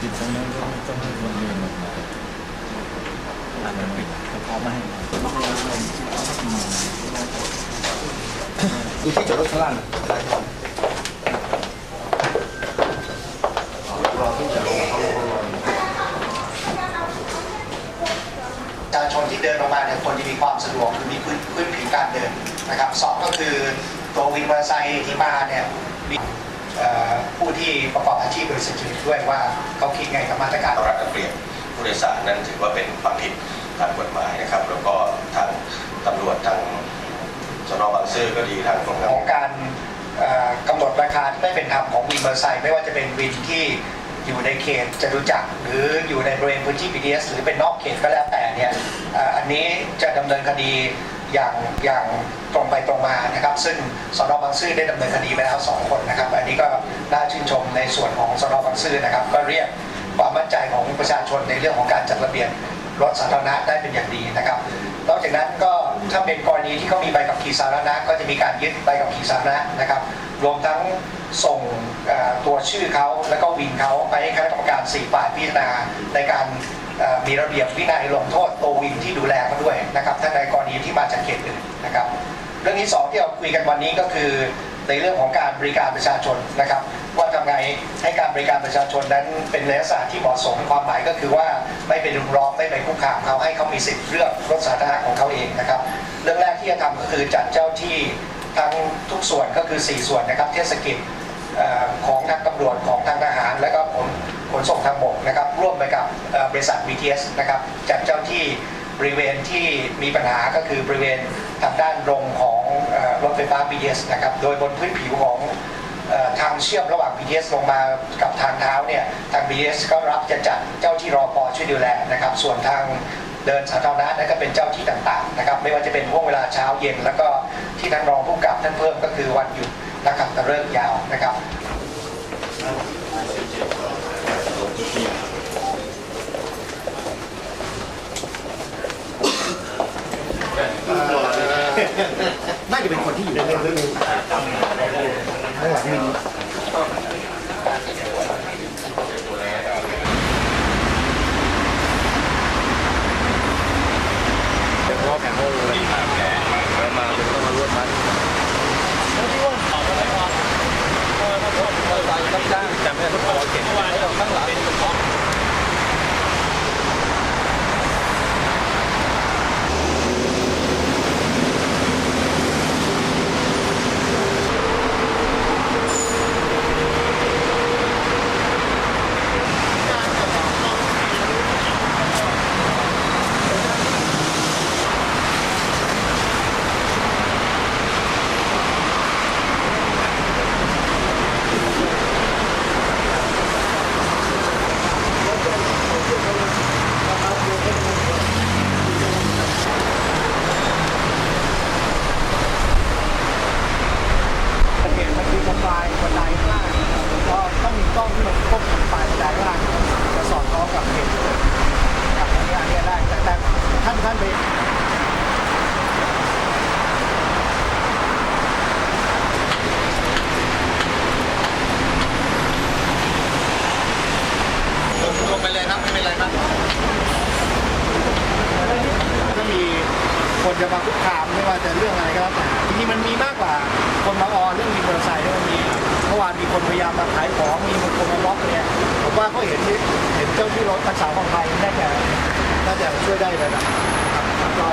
ปิดตรงนั้นก็ต้องให้คนเดินออกมาอันนั้นปิดเขาไม่ให้ดูที่จอดรถข้างล่างนอที่จาลงเขาลงประชาชนที่เดินออกมาเนี่ยควรจะมีความสะดวกคือมีพื้นพื้นผิวการเดินนะครับสองก็คือตัววินมอเตอร์ไซค์ที่มาเนี่ย ผู้ที่ประกอบอาชีพโดยสุจริตด้วยว่าเขาคิดไงกับมาตรการรัฐเปรียบผู้โดยสารนั้นถือว่าเป็นความผิดตามกฎหมายนะครับ แล้วก็ทางตำรวจทางสนบางซื่อก็ดีทางกรมของการกำหนดราคาที่ไม่เป็นธรรมของวินมอเตอร์ไซค์ไม่ว่าจะเป็นวินที่อยู่ในเขตจตุจักรหรืออยู่ในบริเวณพื้นที่ BTS หรือเป็นนอกเขตก็แล้วแต่เนี่ยอันนี้จะดำเนินคดี อย่างอย่างตรงไปตรงมานะครับ ซึ่งสนบางซื่อได้ดำเนินคดีไปแล้วสองคนนะครับ อันนี้ก็น่าชื่นชมในส่วนของสนบางซื่อนะครับ ก็เรียกความมั่นใจของประชาชนในเรื่องของการจัดระเบียบรถสาธารณะได้เป็นอย่างดีนะครับนอกจากนั้นก็ถ้าเป็นกรณีที่เขามีใบขับขี่สาธารณะก็จะมีการยึดใบขับขี่สาธารณะนะครับ รวมทั้งส่งตัวชื่อเขาแล้วก็วินเขาไปให้คณะกรรมการสี่ฝ่ายพิจารณาในการ มีระเบียบวินัยลงโทษตัววินที่ดูแลเขาด้วยนะครับถ้าในกรณีที่มาจากเขตอื่นนะครับ เรื่องที่สองที่เราคุยกันวันนี้ก็คือในเรื่องของการบริการประชาชนนะครับ ว่าทำไงให้การบริการประชาชนนั้นเป็นในลักษณะที่เหมาะสมความหมายก็คือว่าไม่ไปรุมร้องไม่ไปคุกคามเขาให้เขามีสิทธิ์เลือกรถสาธารณะของเขาเองนะครับ เรื่องแรกที่จะทำก็คือจัดเจ้าที่ทั้งทุกส่วนก็คือ 4 ส่วนนะครับ เทศกิจเอ่อของทางตำรวจของทางทหาร และก็ขน ขนส่งทางบกนะครับร่วมไปกับบริษัท BTS นะครับจัดเจ้าที่บริเวณที่มีปัญหาก็คือบริเวณทางด้านลงของรถไฟฟ้า BTS นะครับโดยบนพื้นผิวของทางเชื่อมระหว่าง BTS ลงมากับทางเท้าเนี่ยทาง BTS ก็รับจะจัดเจ้าที่รอปอช่วยดูแลนะครับส่วนทางเดินสาธารณะนั่นก็เป็นเจ้าที่ต่างๆนะครับไม่ว่าจะเป็นห่วงเวลาเช้าเย็น แล้วก็ที่ท่านรองผู้กับท่านเพิ่มก็คือวันหยุดนะครับตะเลิกษ์ยาวนะครับ น่า จะเป็นคนที่อยู่ในเรื่องนึงข้างหลังมี รอบแข่งโลกเลยแล้วมาเป็นต้องมาลวดมัดรับจ้างจำไม่ได้ทุกคนเข็นข้างหลัง สังเกตมันคือคนปลายบันไดข้างล่างก็ต้องมีกล้องที่มันควบคุมปลายบันไดข้างล่างจะสอดคล้องกับเหตุกับอันนี้อันนี้ได้แต่แต่ท่านท่านไป ลงไปเลยครับไม่เป็นไรครับ ก็มี คนจะมาคุกคามไม่ว่าจะเรื่องอะไรก็แล้วแต่จริงๆมันมีมากกว่า คนมาออเรื่องมีมอเตอร์ไซค์ด้วยมันมีเมื่อวานมีคนพยายามมาขายของมีคนมาล็อกเนี่ยผมว่าเขาเห็นเห็นเจ้าที่รถรักษาความปลอดภัยน่าจะน่าจะช่วยได้เลยนะครับก็